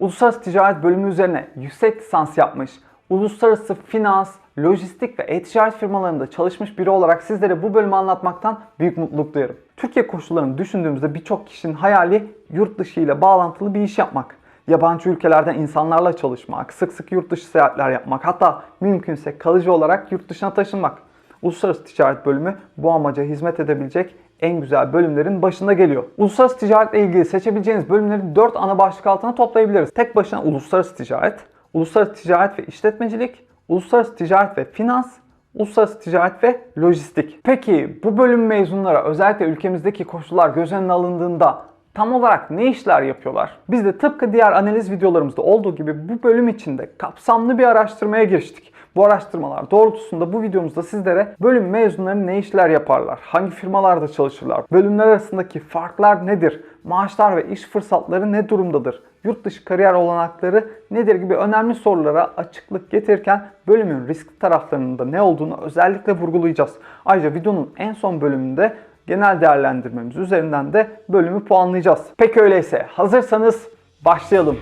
Uluslararası Ticaret Bölümü üzerine yüksek lisans yapmış, uluslararası finans, lojistik ve e-ticaret firmalarında çalışmış biri olarak sizlere bu bölümü anlatmaktan büyük mutluluk duyarım. Türkiye koşullarını düşündüğümüzde birçok kişinin hayali yurt dışı ile bağlantılı bir iş yapmak. Yabancı ülkelerden insanlarla çalışmak, sık sık yurt dışı seyahatler yapmak, hatta mümkünse kalıcı olarak yurt dışına taşınmak. Uluslararası Ticaret Bölümü bu amaca hizmet edebilecek en güzel bölümlerin başında geliyor. Uluslararası ticaretle ilgili seçebileceğiniz bölümleri 4 ana başlık altına toplayabiliriz. Tek başına uluslararası ticaret, uluslararası ticaret ve işletmecilik, uluslararası ticaret ve finans, uluslararası ticaret ve lojistik. Peki bu bölüm mezunları özellikle ülkemizdeki koşullar göz önüne alındığında tam olarak ne işler yapıyorlar? Biz de tıpkı diğer analiz videolarımızda olduğu gibi bu bölüm içinde kapsamlı bir araştırmaya giriştik. Bu araştırmalar doğrultusunda bu videomuzda sizlere bölüm mezunları ne işler yaparlar? Hangi firmalarda çalışırlar? Bölümler arasındaki farklar nedir? Maaşlar ve iş fırsatları ne durumdadır? Yurt dışı kariyer olanakları nedir gibi önemli sorulara açıklık getirirken bölümün risk taraflarının da ne olduğunu özellikle vurgulayacağız. Ayrıca videonun en son bölümünde genel değerlendirmemiz üzerinden de bölümü puanlayacağız. Peki öyleyse hazırsanız başlayalım.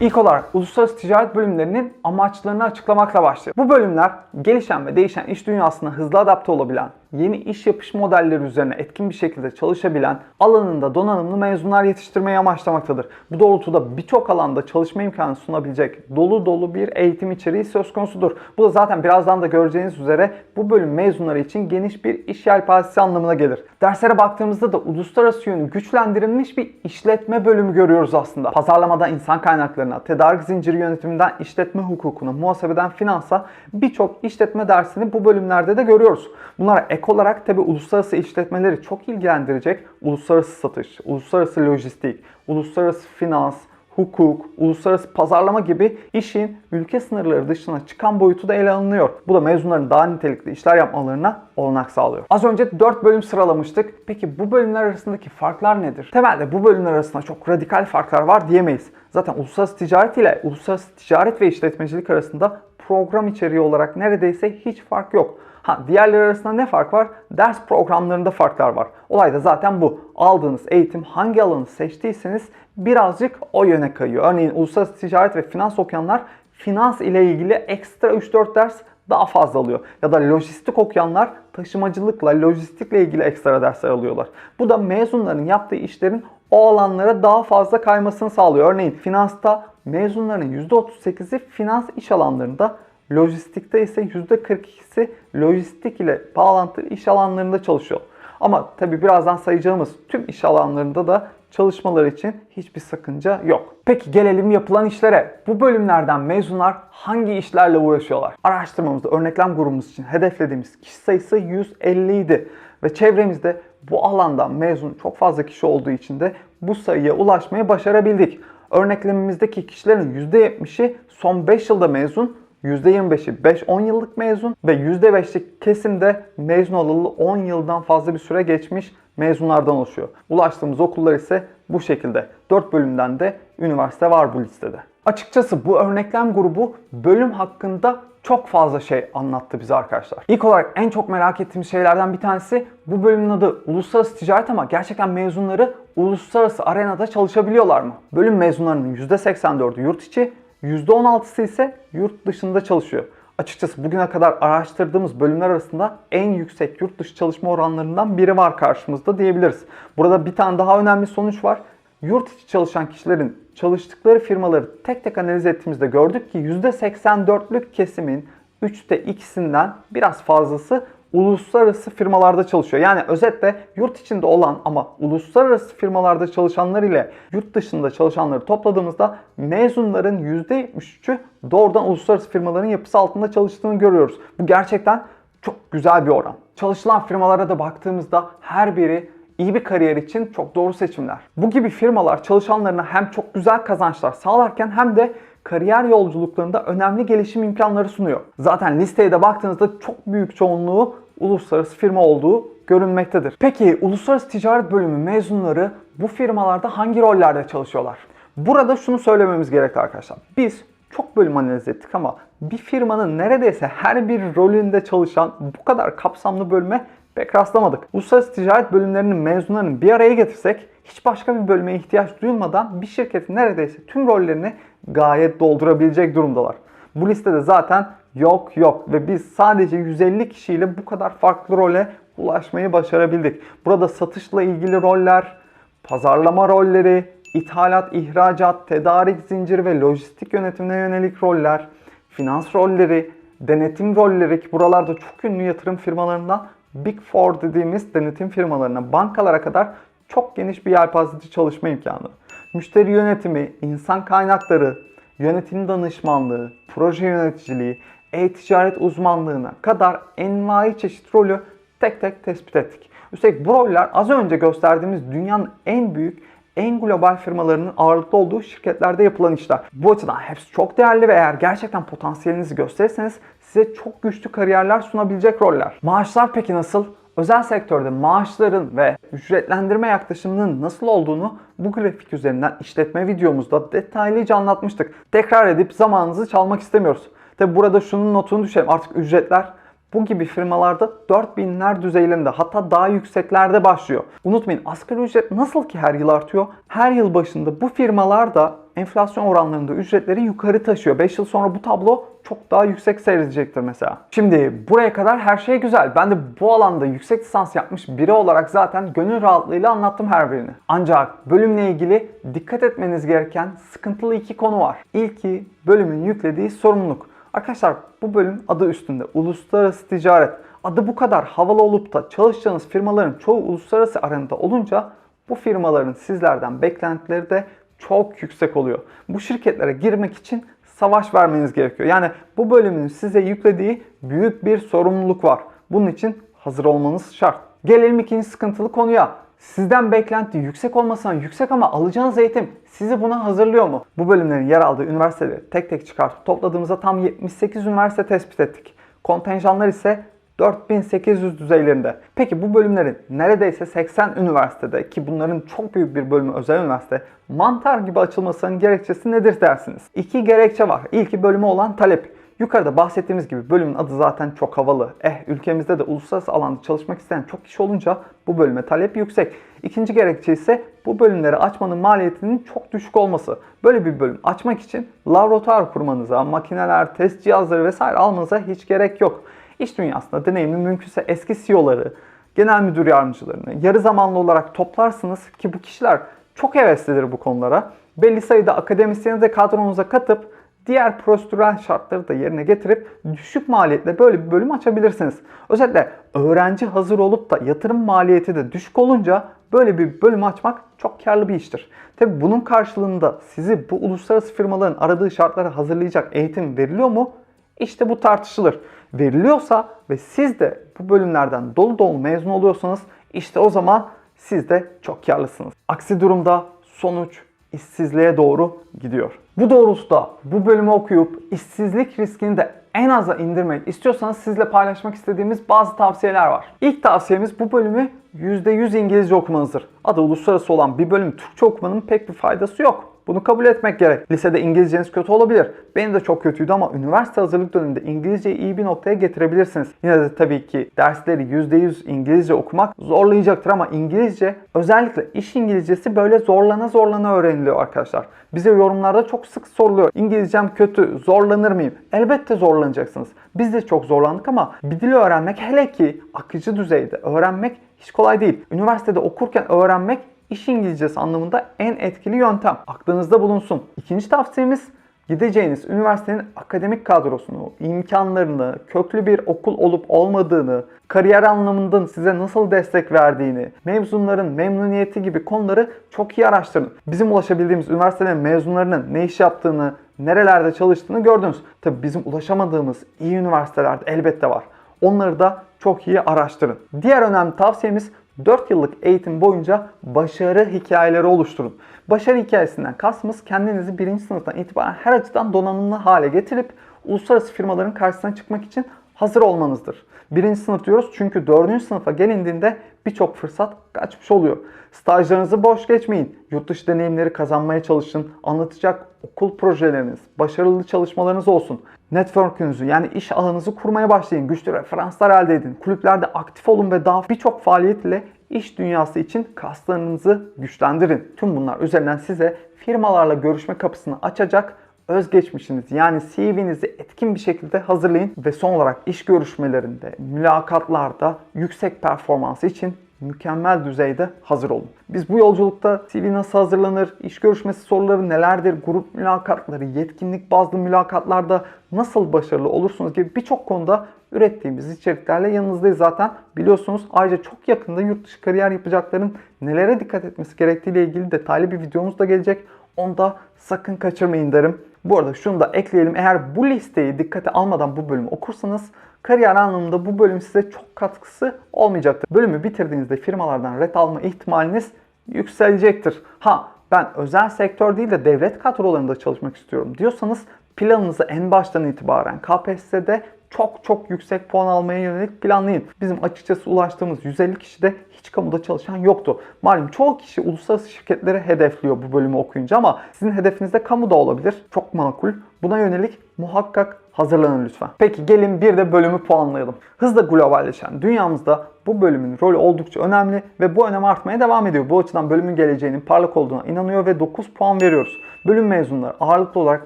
İlk olarak uluslararası ticaret bölümlerinin amaçlarını açıklamakla başlayalım. Bu bölümler gelişen ve değişen iş dünyasına hızlı adapte olabilen, yeni iş yapış modelleri üzerine etkin bir şekilde çalışabilen, alanında donanımlı mezunlar yetiştirmeyi amaçlamaktadır. Bu doğrultuda birçok alanda çalışma imkanı sunabilecek dolu dolu bir eğitim içeriği söz konusudur. Bu da zaten birazdan da göreceğiniz üzere bu bölüm mezunları için geniş bir iş yelpazesi anlamına gelir. Derslere baktığımızda da uluslararası yönü güçlendirilmiş bir işletme bölümü görüyoruz aslında. Pazarlamadan insan kaynaklarına, tedarik zinciri yönetiminden işletme hukukuna, muhasebeden finansa birçok işletme dersini bu bölümlerde de görüyoruz. Bunlara ek olarak tabi uluslararası işletmeleri çok ilgilendirecek uluslararası satış, uluslararası lojistik, uluslararası finans, hukuk, uluslararası pazarlama gibi işin ülke sınırları dışına çıkan boyutu da ele alınıyor. Bu da mezunların daha nitelikli işler yapmalarına olanak sağlıyor. Az önce 4 bölüm sıralamıştık. Peki bu bölümler arasındaki farklar nedir? Temelde bu bölümler arasında çok radikal farklar var diyemeyiz. Zaten uluslararası ticaret ile uluslararası ticaret ve işletmecilik arasında program içeriği olarak neredeyse hiç fark yok. Ha diğerleri arasında ne fark var? Ders programlarında farklar var. Olay da zaten bu. Aldığınız eğitim hangi alanı seçtiyseniz birazcık o yöne kayıyor. Örneğin uluslararası ticaret ve finans okuyanlar finans ile ilgili ekstra 3-4 ders daha fazla alıyor. Ya da lojistik okuyanlar taşımacılıkla, lojistikle ilgili ekstra dersler alıyorlar. Bu da mezunların yaptığı işlerin o alanlara daha fazla kaymasını sağlıyor. Örneğin finansta mezunların %38'i finans iş alanlarında, lojistikte ise %42'si lojistik ile bağlantılı iş alanlarında çalışıyor. Ama tabi birazdan sayacağımız tüm iş alanlarında da çalışmaları için hiçbir sakınca yok. Peki gelelim yapılan işlere. Bu bölümlerden mezunlar hangi işlerle uğraşıyorlar? Araştırmamızda örneklem grubumuz için hedeflediğimiz kişi sayısı 150 idi. Ve çevremizde bu alandan mezun çok fazla kişi olduğu için de bu sayıya ulaşmayı başarabildik. Örneklememizdeki kişilerin %70'i son 5 yılda mezun, %25'i 5-10 yıllık mezun ve %5'lik kesimde mezun olalı 10 yıldan fazla bir süre geçmiş mezunlardan oluşuyor. Ulaştığımız okullar ise bu şekilde. 4 bölümden de üniversite var bu listede. Açıkçası bu örneklem grubu bölüm hakkında çok fazla şey anlattı bize arkadaşlar. İlk olarak en çok merak ettiğim şeylerden bir tanesi bu bölümün adı uluslararası ticaret ama gerçekten mezunları uluslararası arenada çalışabiliyorlar mı? Bölüm mezunlarının %84'ü yurt içi, %16'sı ise yurt dışında çalışıyor. Açıkçası bugüne kadar araştırdığımız bölümler arasında en yüksek yurt dışı çalışma oranlarından biri var karşımızda diyebiliriz. Burada bir tane daha önemli sonuç var. Yurt içi çalışan kişilerin çalıştıkları firmaları tek tek analiz ettiğimizde gördük ki %84'lük kesimin 3'te ikisinden biraz fazlası uluslararası firmalarda çalışıyor. Yani özetle yurt içinde olan ama uluslararası firmalarda çalışanlar ile yurt dışında çalışanları topladığımızda mezunların %73'ü doğrudan uluslararası firmaların yapısı altında çalıştığını görüyoruz. Bu gerçekten çok güzel bir oran. Çalışılan firmalara da baktığımızda her biri iyi bir kariyer için çok doğru seçimler. Bu gibi firmalar çalışanlarına hem çok güzel kazançlar sağlarken hem de kariyer yolculuklarında önemli gelişim imkanları sunuyor. Zaten listeye de baktığınızda çok büyük çoğunluğu uluslararası firma olduğu görünmektedir. Peki uluslararası ticaret bölümü mezunları bu firmalarda hangi rollerde çalışıyorlar? Burada şunu söylememiz gerek arkadaşlar. Biz çok bölüm analiz ettik ama bir firmanın neredeyse her bir rolünde çalışan bu kadar kapsamlı bölüme pek rastlamadık. Uluslararası ticaret bölümlerinin mezunlarını bir araya getirsek hiç başka bir bölüme ihtiyaç duyulmadan bir şirketin neredeyse tüm rollerini gayet doldurabilecek durumdalar. Bu listede zaten yok yok ve biz sadece 150 kişiyle bu kadar farklı role ulaşmayı başarabildik. Burada satışla ilgili roller, pazarlama rolleri, ithalat, ihracat, tedarik zinciri ve lojistik yönetimine yönelik roller, finans rolleri, denetim rolleri ki buralarda çok ünlü yatırım firmalarından Big Four dediğimiz denetim firmalarına, bankalara kadar çok geniş bir yelpazede çalışma imkanı. Müşteri yönetimi, insan kaynakları, yönetim danışmanlığı, proje yöneticiliği, e-ticaret uzmanlığına kadar envai çeşit rolü tek tek tespit ettik. Üstelik bu roller az önce gösterdiğimiz dünyanın en büyük, en global firmalarının ağırlıklı olduğu şirketlerde yapılan işler. Bu açıdan hepsi çok değerli ve eğer gerçekten potansiyelinizi gösterirseniz size çok güçlü kariyerler sunabilecek roller. Maaşlar peki nasıl? Özel sektörde maaşların ve ücretlendirme yaklaşımının nasıl olduğunu bu grafik üzerinden işletme videomuzda detaylıca anlatmıştık. Tekrar edip zamanınızı çalmak istemiyoruz. Tabi burada şunun notunu düşelim. Artık ücretler bu gibi firmalarda 4000'ler düzeylerinde hatta daha yükseklerde başlıyor. Unutmayın asgari ücret nasıl ki her yıl artıyor? Her yıl başında bu firmalar da enflasyon oranlarında ücretleri yukarı taşıyor. 5 yıl sonra bu tablo çok daha yüksek seyredecektir mesela. Şimdi buraya kadar her şey güzel. Ben de bu alanda yüksek lisans yapmış biri olarak zaten gönül rahatlığıyla anlattım her birini. Ancak bölümle ilgili dikkat etmeniz gereken sıkıntılı iki konu var. İlki bölümün yüklediği sorumluluk. Arkadaşlar bu bölüm adı üstünde uluslararası ticaret. Adı bu kadar havalı olup da çalışacağınız firmaların çoğu uluslararası arenada olunca bu firmaların sizlerden beklentileri de çok yüksek oluyor. Bu şirketlere girmek için savaş vermeniz gerekiyor. Yani bu bölümün size yüklediği büyük bir sorumluluk var. Bunun için hazır olmanız şart. Gelelim ikinci sıkıntılı konuya. Sizden beklenti yüksek olmasına yüksek ama alacağınız eğitim sizi buna hazırlıyor mu? Bu bölümlerin yer aldığı üniversiteleri tek tek çıkartıp topladığımızda tam 78 üniversite tespit ettik. Kontenjanlar ise 4800 düzeylerinde. Peki bu bölümlerin neredeyse 80 üniversitede ki bunların çok büyük bir bölümü özel üniversite mantar gibi açılmasının gerekçesi nedir dersiniz? İki gerekçe var. İlki bölümü olan talep. Yukarıda bahsettiğimiz gibi bölümün adı zaten çok havalı. Eh ülkemizde de uluslararası alanda çalışmak isteyen çok kişi olunca bu bölüme talep yüksek. İkinci gerekçe ise bu bölümleri açmanın maliyetinin çok düşük olması. Böyle bir bölüm açmak için laboratuvar kurmanıza, makineler, test cihazları vesaire almanıza hiç gerek yok. İş dünyasında deneyimli mümkünse eski CEO'ları, genel müdür yardımcılarını yarı zamanlı olarak toplarsınız ki bu kişiler çok heveslidir bu konulara. Belli sayıda akademisyeni de kadronuza katıp diğer prosedürel şartları da yerine getirip düşük maliyetle böyle bir bölüm açabilirsiniz. Özellikle öğrenci hazır olup da yatırım maliyeti de düşük olunca böyle bir bölüm açmak çok karlı bir iştir. Tabi bunun karşılığında sizi bu uluslararası firmaların aradığı şartları hazırlayacak eğitim veriliyor mu? İşte bu tartışılır. Veriliyorsa ve siz de bu bölümlerden dolu dolu mezun oluyorsanız işte o zaman siz de çok karlısınız. Aksi durumda sonuç işsizliğe doğru gidiyor. Bu doğrultuda bu bölümü okuyup işsizlik riskini de en aza indirmek istiyorsanız sizle paylaşmak istediğimiz bazı tavsiyeler var. İlk tavsiyemiz bu bölümü %100 İngilizce okumanızdır. Adı uluslararası olan bir bölüm Türkçe okumanın pek bir faydası yok. Bunu kabul etmek gerek. Lisede İngilizceniz kötü olabilir. Benim de çok kötüydü ama üniversite hazırlık döneminde İngilizceyi iyi bir noktaya getirebilirsiniz. Yine de tabii ki dersleri %100 İngilizce okumak zorlayacaktır ama İngilizce özellikle iş İngilizcesi böyle zorlana zorlana öğreniliyor arkadaşlar. Bize yorumlarda çok sık soruluyor. İngilizcem kötü, zorlanır mıyım? Elbette zorlanacaksınız. Biz de çok zorlandık ama bir dili öğrenmek hele ki akıcı düzeyde öğrenmek hiç kolay değil. Üniversitede okurken öğrenmek iş İngilizcesi anlamında en etkili yöntem. Aklınızda bulunsun. İkinci tavsiyemiz gideceğiniz üniversitenin akademik kadrosunu, imkanlarını, köklü bir okul olup olmadığını, kariyer anlamında size nasıl destek verdiğini, mezunların memnuniyeti gibi konuları çok iyi araştırın. Bizim ulaşabildiğimiz üniversitelerin mezunlarının ne iş yaptığını, nerelerde çalıştığını gördünüz. Tabi bizim ulaşamadığımız iyi üniversitelerde elbette var. Onları da çok iyi araştırın. Diğer önemli tavsiyemiz 4 yıllık eğitim boyunca başarı hikayeleri oluşturun. Başarı hikayesinden kastımız kendinizi birinci sınıftan itibaren her açıdan donanımlı hale getirip uluslararası firmaların karşısına çıkmak için hazır olmanızdır. Birinci sınıf diyoruz çünkü dördüncü sınıfa gelindiğinde birçok fırsat kaçmış oluyor. Stajlarınızı boş geçmeyin. Yurt dışı deneyimleri kazanmaya çalışın. Anlatacak okul projeleriniz, başarılı çalışmalarınız olsun. Network'ünüzü yani iş alanınızı kurmaya başlayın. Güçlü referanslar elde edin. Kulüplerde aktif olun ve daha birçok faaliyet ile iş dünyası için kaslarınızı güçlendirin. Tüm bunlar üzerinden size firmalarla görüşme kapısını açacak özgeçmişinizi yani CV'nizi etkin bir şekilde hazırlayın ve son olarak iş görüşmelerinde, mülakatlarda yüksek performansı için mükemmel düzeyde hazır olun. Biz bu yolculukta CV nasıl hazırlanır, iş görüşmesi soruları nelerdir, grup mülakatları, yetkinlik bazlı mülakatlarda nasıl başarılı olursunuz gibi birçok konuda ürettiğimiz içeriklerle yanınızdayız zaten. Biliyorsunuz ayrıca çok yakında yurt dışı kariyer yapacakların nelere dikkat etmesi gerektiğiyle ilgili detaylı bir videomuz da gelecek. Onu da sakın kaçırmayın derim. Bu arada şunu da ekleyelim. Eğer bu listeyi dikkate almadan bu bölümü okursanız kariyer anlamında bu bölüm size çok katkısı olmayacaktır. Bölümü bitirdiğinizde firmalardan red alma ihtimaliniz yükselecektir. Ha ben özel sektör değil de devlet kadrolarında çalışmak istiyorum diyorsanız planınızı en baştan itibaren KPSS'de çok çok yüksek puan almaya yönelik planlayın. Bizim açıkçası ulaştığımız 150 kişide hiç kamuda çalışan yoktu. Malum çoğu kişi uluslararası şirketlere hedefliyor bu bölümü okuyunca ama sizin hedefiniz de kamuda olabilir. Çok makul. Buna yönelik muhakkak hazırlanın lütfen. Peki gelin bir de bölümü puanlayalım. Hızla globalleşen dünyamızda bu bölümün rolü oldukça önemli ve bu önem artmaya devam ediyor. Bu açıdan bölümün geleceğinin parlak olduğuna inanıyor ve 9 puan veriyoruz. Bölüm mezunları ağırlıklı olarak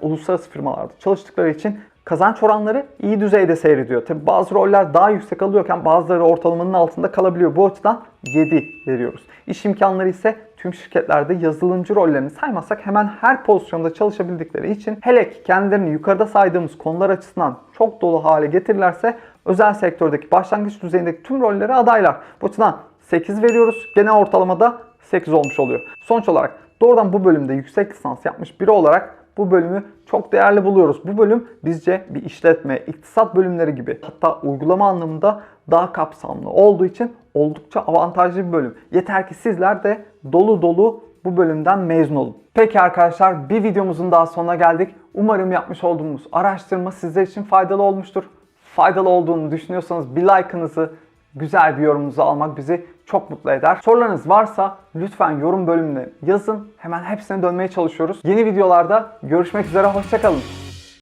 uluslararası firmalarda çalıştıkları için kazanç oranları iyi düzeyde seyrediyor. Tabi bazı roller daha yüksek alıyorken bazıları ortalamanın altında kalabiliyor. Bu açıdan 7 veriyoruz. İş imkanları ise tüm şirketlerde yazılımcı rollerini saymazsak hemen her pozisyonda çalışabildikleri için hele ki kendilerini yukarıda saydığımız konular açısından çok dolu hale getirirlerse özel sektördeki başlangıç düzeyindeki tüm rollere adaylar. Bu açıdan 8 veriyoruz. Genel ortalamada 8 olmuş oluyor. Sonuç olarak doğrudan bu bölümde yüksek lisans yapmış biri olarak bu bölümü çok değerli buluyoruz. Bu bölüm bizce bir işletme, iktisat bölümleri gibi hatta uygulama anlamında daha kapsamlı olduğu için oldukça avantajlı bir bölüm. Yeter ki sizler de dolu dolu bu bölümden mezun olun. Peki arkadaşlar bir videomuzun daha sonuna geldik. Umarım yapmış olduğumuz araştırma sizler için faydalı olmuştur. Faydalı olduğunu düşünüyorsanız bir like'ınızı, güzel bir yorumunuzu almak bizi çok mutlu eder. Sorularınız varsa lütfen yorum bölümüne yazın. Hemen hepsine dönmeye çalışıyoruz. Yeni videolarda görüşmek üzere. Hoşçakalın.